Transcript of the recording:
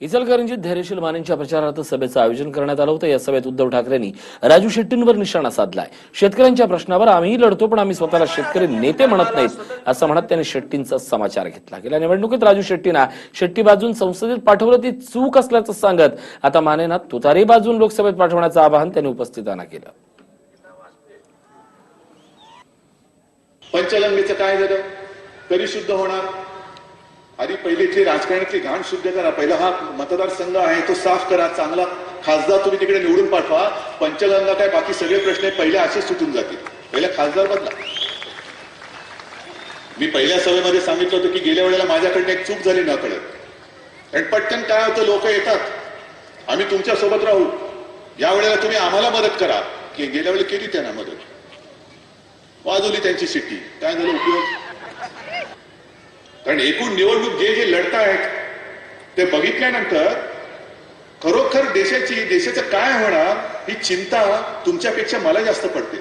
इचलकरंजीत धैर्यशील मानेंच्या प्रचारार्थ सभेचं आयोजन करण्यात आलं होतं. या सभेत उद्धव ठाकरेंनी राजू शेट्टींवर निशाणा साधलाय. शेतकऱ्यांच्या प्रश्नावर आम्हीही लढतो पण आम्ही स्वतःला शेतकरी नेते म्हणत नाहीत असं म्हणत त्यांनी शेट्टींचा समाचार घेतला. गेल्या निवडणुकीत राजू शेट्टींना शेट्टी बाजून संसदेत पाठवलं ती चूक असल्याचं सांगत आता मानेना तुतारी बाजून लोकसभेत पाठवण्याचं आवाहन त्यांनी उपस्थितांना केलं. पंचगंगेचं काय झालं? कधी शुद्ध होणार. आधी पहिलीची राजकारणातली घाण शुद्ध करा. पहिला हा मतदारसंघ आहे तो साफ करा चांगला खासदार तुम्ही तिकडे निवडून पाठवा. पंचगंगा काय बाकी सगळे प्रश्न पहिले असेच सुटून जातील. पहिला खासदार बदला. मी पहिल्या सभेमध्ये सांगितलं होतं की गेल्या वेळेला माझ्याकडनं एक चूक झाली न कळत आणि पटकन काय होतं लोक येतात. आम्ही तुमच्यासोबत राहू. या वेळेला तुम्ही आम्हाला मदत करा. की गेल्या वेळी केली त्यांना मदत. वाजवली त्यांची शिट्टी. काय झालं उपयोग? कारण एकूण निवडणूक जे जे लढतायत ते बघितल्यानंतर खरोखर देशाची देशाचं काय होणार ही चिंता तुमच्यापेक्षा मला जास्त पडते.